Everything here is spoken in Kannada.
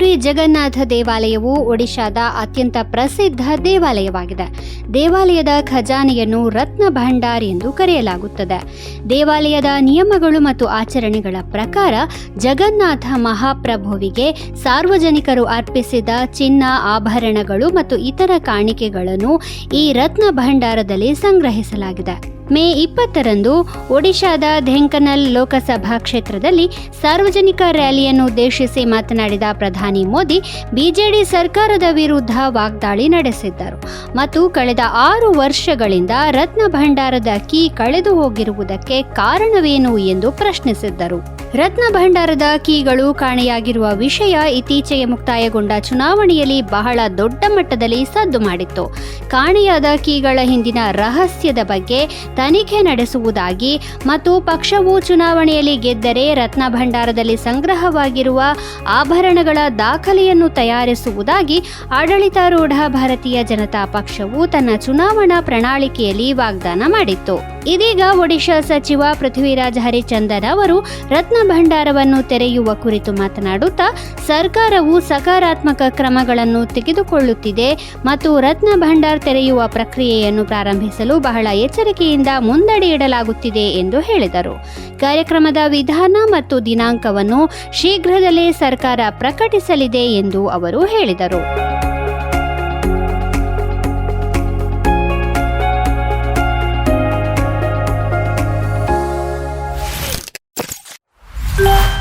ಪುರಿ ಜಗನ್ನಾಥ ದೇವಾಲಯವು ಒಡಿಶಾದ ಅತ್ಯಂತ ಪ್ರಸಿದ್ಧ ದೇವಾಲಯವಾಗಿದೆ. ದೇವಾಲಯದ ಖಜಾನೆಯನ್ನು ರತ್ನ ಭಂಡಾರ್ ಎಂದು ಕರೆಯಲಾಗುತ್ತದೆ. ದೇವಾಲಯದ ನಿಯಮಗಳು ಮತ್ತು ಆಚರಣೆಗಳ ಪ್ರಕಾರ ಜಗನ್ನಾಥ ಮಹಾಪ್ರಭುವಿಗೆ ಸಾರ್ವಜನಿಕರು ಅರ್ಪಿಸಿದ ಚಿನ್ನ, ಆಭರಣಗಳು ಮತ್ತು ಇತರ ಕಾಣಿಕೆಗಳನ್ನು ಈ ರತ್ನ ಭಂಡಾರದಲ್ಲಿ ಸಂಗ್ರಹಿಸಲಾಗಿದೆ. ಮೇ ಇಪ್ಪತ್ತರಂದು ಒಡಿಶಾದ ಧೆಂಕನಲ್ ಲೋಕಸಭಾ ಕ್ಷೇತ್ರದಲ್ಲಿ ಸಾರ್ವಜನಿಕ ರ್ಯಾಲಿಯನ್ನು ಉದ್ದೇಶಿಸಿ ಮಾತನಾಡಿದ ಪ್ರಧಾನಿ ಮೋದಿ, ಬಿಜೆಡಿ ಸರ್ಕಾರದ ವಿರುದ್ಧ ವಾಗ್ದಾಳಿ ನಡೆಸಿದ್ದರು. ಮತ್ತು ಕಳೆದ ಆರು ವರ್ಷಗಳಿಂದ ರತ್ನ ಭಂಡಾರದ ಕೀ ಕಳೆದು ಹೋಗಿರುವುದಕ್ಕೆ ಕಾರಣವೇನು ಎಂದು ಪ್ರಶ್ನಿಸಿದ್ದರು. ರತ್ನ ಭಂಡಾರದ ಕೀಗಳು ಕಾಣೆಯಾಗಿರುವ ವಿಷಯ ಇತ್ತೀಚೆಗೆ ಮುಕ್ತಾಯಗೊಂಡ ಚುನಾವಣೆಯಲ್ಲಿ ಬಹಳ ದೊಡ್ಡ ಮಟ್ಟದಲ್ಲಿ ಸದ್ದು ಮಾಡಿತ್ತು. ಕಾಣೆಯಾದ ಕೀಗಳ ಹಿಂದಿನ ರಹಸ್ಯದ ಬಗ್ಗೆ ತನಿಖೆ ನಡೆಸುವುದಾಗಿ ಮತ್ತು ಪಕ್ಷವು ಚುನಾವಣೆಯಲ್ಲಿ ಗೆದ್ದರೆ ರತ್ನ ಭಂಡಾರದಲ್ಲಿ ಸಂಗ್ರಹವಾಗಿರುವ ಆಭರಣಗಳ ದಾಖಲೆಯನ್ನು ತಯಾರಿಸುವುದಾಗಿ ಆಡಳಿತಾರೂಢ ಭಾರತೀಯ ಜನತಾ ಪಕ್ಷವು ತನ್ನ ಚುನಾವಣಾ ಪ್ರಣಾಳಿಕೆಯಲ್ಲಿ ವಾಗ್ದಾನ ಮಾಡಿತ್ತು. ಇದೀಗ ಒಡಿಶಾ ಸಚಿವ ಪೃಥ್ವಿರಾಜ್ ಹರಿಚಂದನ್ ಅವರು ರತ್ನ ಭಂಡಾರವನ್ನು ತೆರೆಯುವ ಕುರಿತು ಮಾತನಾಡುತ್ತಾ, ಸರ್ಕಾರವು ಸಕಾರಾತ್ಮಕ ಕ್ರಮಗಳನ್ನು ತೆಗೆದುಕೊಳ್ಳುತ್ತಿದೆ ಮತ್ತು ರತ್ನ ಭಂಡಾರ್ ತೆರೆಯುವ ಪ್ರಕ್ರಿಯೆಯನ್ನು ಪ್ರಾರಂಭಿಸಲು ಬಹಳ ಎಚ್ಚರಿಕೆಯಿಂದ ಮುಂದಡಿ ಇಡಲಾಗುತ್ತಿದೆ ಎಂದು ಹೇಳಿದರು. ಕಾರ್ಯಕ್ರಮದ ವಿಧಾನ ಮತ್ತು ದಿನಾಂಕವನ್ನು ಶೀಘ್ರದಲ್ಲೇ ಸರ್ಕಾರ ಪ್ರಕಟಿಸಲಿದೆ ಎಂದು ಅವರು ಹೇಳಿದರು. Bye.